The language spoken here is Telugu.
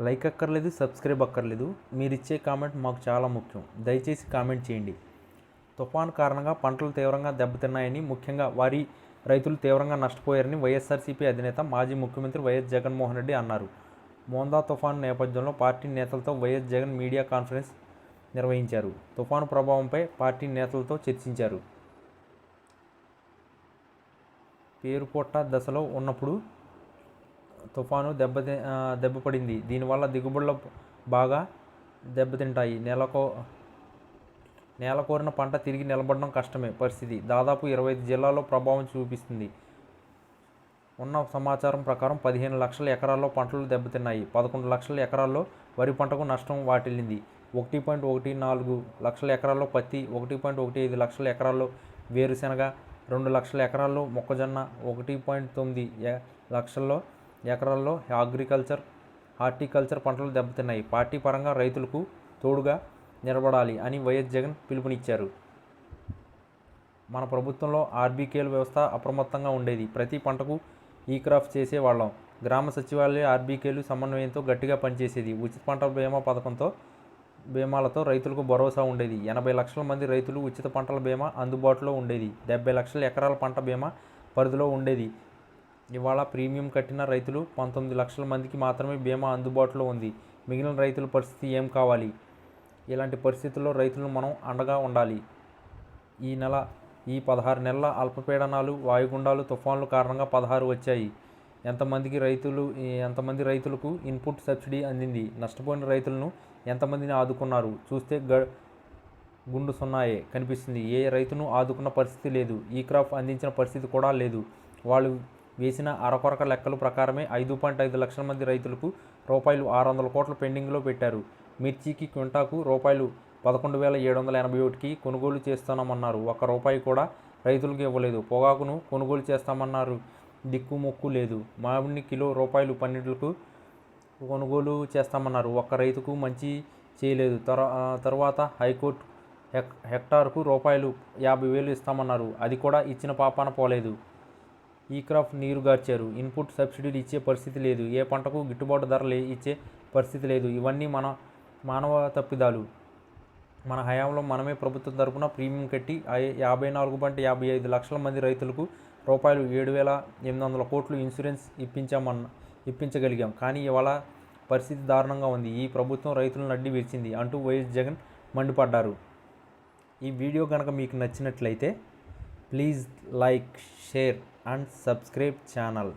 లైక్ అక్కర్లేదు సబ్స్క్రైబ్ అక్కర్లేదు. మీరు ఇచ్చే కామెంట్ మాకు చాలా ముఖ్యం. దయచేసి కామెంట్ చేయండి. తుఫాన్ కారణంగా పంటలు తీవ్రంగా దెబ్బతిన్నాయని ముఖ్యంగా వారి రైతులు తీవ్రంగా నష్టపోయారని వైఎస్ఆర్సీపీ అధినేత మాజీ ముఖ్యమంత్రి వైఎస్ జగన్మోహన్ రెడ్డి అన్నారు. మోందా తుఫాన్ నేపథ్యంలో పార్టీ నేతలతో వైఎస్ జగన్ మీడియా కాన్ఫరెన్స్ నిర్వహించారు. తుఫాను ప్రభావంపై పార్టీ నేతలతో చర్చించారు. పేరుపొట్ట దశలో ఉన్నప్పుడు తుఫాను దెబ్బ ఆ, దెబ్బపడింది దీనివల్ల దిగుబడులు బాగా దెబ్బతింటాయి. నెలకో నేలకూరిన పంట తిరిగి నిలబడడం కష్టమే పరిస్థితి. దాదాపు ఇరవై ఐదు జిల్లాల్లో ప్రభావం చూపిస్తుంది. ఉన్న సమాచారం ప్రకారం పదిహేను లక్షల ఎకరాల్లో పంటలు దెబ్బతిన్నాయి. పదకొండు లక్షల ఎకరాల్లో వరి పంటకు నష్టం వాటిల్లింది. ఒకటి పాయింట్ ఒకటి నాలుగు లక్షల ఎకరాల్లో పత్తి ఒకటి పాయింట్ ఒకటి ఐదు లక్షల ఎకరాల్లో వేరుశెనగ రెండు లక్షల ఎకరాల్లో మొక్కజొన్న ఒకటి పాయింట్ తొమ్మిది లక్షల్లో ఎకరాల్లో అగ్రికల్చర్ హార్టికల్చర్ పంటలు దెబ్బతిన్నాయి. పార్టీ పరంగా రైతులకు తోడుగా నిలబడాలి అని వైఎస్ జగన్ పిలుపునిచ్చారు. మన ప్రభుత్వంలో ఆర్బీకేల వ్యవస్థ అప్రమత్తంగా ఉండేది. ప్రతి పంటకు ఈ క్రాఫ్ చేసేవాళ్ళం. గ్రామ సచివాలయ ఆర్బీకేలు సమన్వయంతో గట్టిగా పనిచేసేది. ఉచిత పంట బీమా పథకంతో బీమాలతో రైతులకు భరోసా ఉండేది. ఎనభై లక్షల మంది రైతులు ఉచిత పంటల బీమా అందుబాటులో ఉండేది. డెబ్బై లక్షల ఎకరాల పంట బీమా పరిధిలో ఉండేది. ఇవాళ ప్రీమియం కట్టిన రైతులు పంతొమ్మిది లక్షల మందికి మాత్రమే బీమా అందుబాటులో ఉంది. మిగిలిన రైతుల పరిస్థితి ఏం కావాలి? ఇలాంటి పరిస్థితుల్లో రైతులను మనం అండగా ఉండాలి. ఈ నెల ఈ పదహారు నెలల అల్పపీడనాలు వాయుగుండాలు తుఫాన్లు కారణంగా పదహారు వచ్చాయి. ఎంతమందికి రైతులు ఎంతమంది రైతులకు ఇన్పుట్ సబ్సిడీ అందింది? నష్టపోయిన రైతులను ఎంతమందిని ఆదుకున్నారు? చూస్తే గ గుండు సున్నాయే కనిపిస్తుంది. ఏ రైతును ఆదుకున్న పరిస్థితి లేదు. ఈ క్రాప్ అందించిన పరిస్థితి కూడా లేదు. వాళ్ళు వేసిన అరకొరక లెక్కల ప్రకారమే ఐదు పాయింట్ ఐదు లక్షల మంది రైతులకు రూపాయలు ఆరు వందల కోట్ల పెండింగ్లో పెట్టారు. మిర్చికి క్వింటాకు రూపాయలు పదకొండు వేల ఏడు వందల ఎనభై ఒకటికి కొనుగోలు చేస్తామన్నారు. ఒక్క రూపాయి కూడా రైతులకు ఇవ్వలేదు. పొగాకును కొనుగోలు చేస్తామన్నారు. దిక్కుమొక్కు లేదు. మామిడిని కిలో రూపాయలు పన్నెండులకు కొనుగోలు చేస్తామన్నారు. ఒక్క రైతుకు మంచి చేయలేదు. తర తర్వాత హైకోర్టు హెక్ హెక్టార్కు రూపాయలు యాభై వేలు ఇస్తామన్నారు. అది కూడా ఇచ్చిన పాపాన పోలేదు. ఈ క్రాప్ నీరు గార్చారు. ఇన్పుట్ సబ్సిడీలు ఇచ్చే పరిస్థితి లేదు. ఏ పంటకు గిట్టుబాటు ధరలు ఇచ్చే పరిస్థితి లేదు. ఇవన్నీ మన మానవ తప్పిదాలు. మన హయాంలో మనమే ప్రభుత్వం తరపున ప్రీమియం కట్టి యాభై నాలుగు పాయింట్ యాభై ఐదు లక్షల మంది రైతులకు రూపాయలు ఏడు వేల ఎనిమిది వందల కోట్లు ఇన్సూరెన్స్ ఇప్పించామన్న ఇప్పించగలిగాం. కానీ ఇవాళ పరిస్థితి దారుణంగా ఉంది. ఈ ప్రభుత్వం రైతులను అడ్డి విరిచింది అంటూ వైఎస్ జగన్ మండిపడ్డారు. ఈ వీడియో కనుక మీకు నచ్చినట్లయితే please like share and subscribe channel.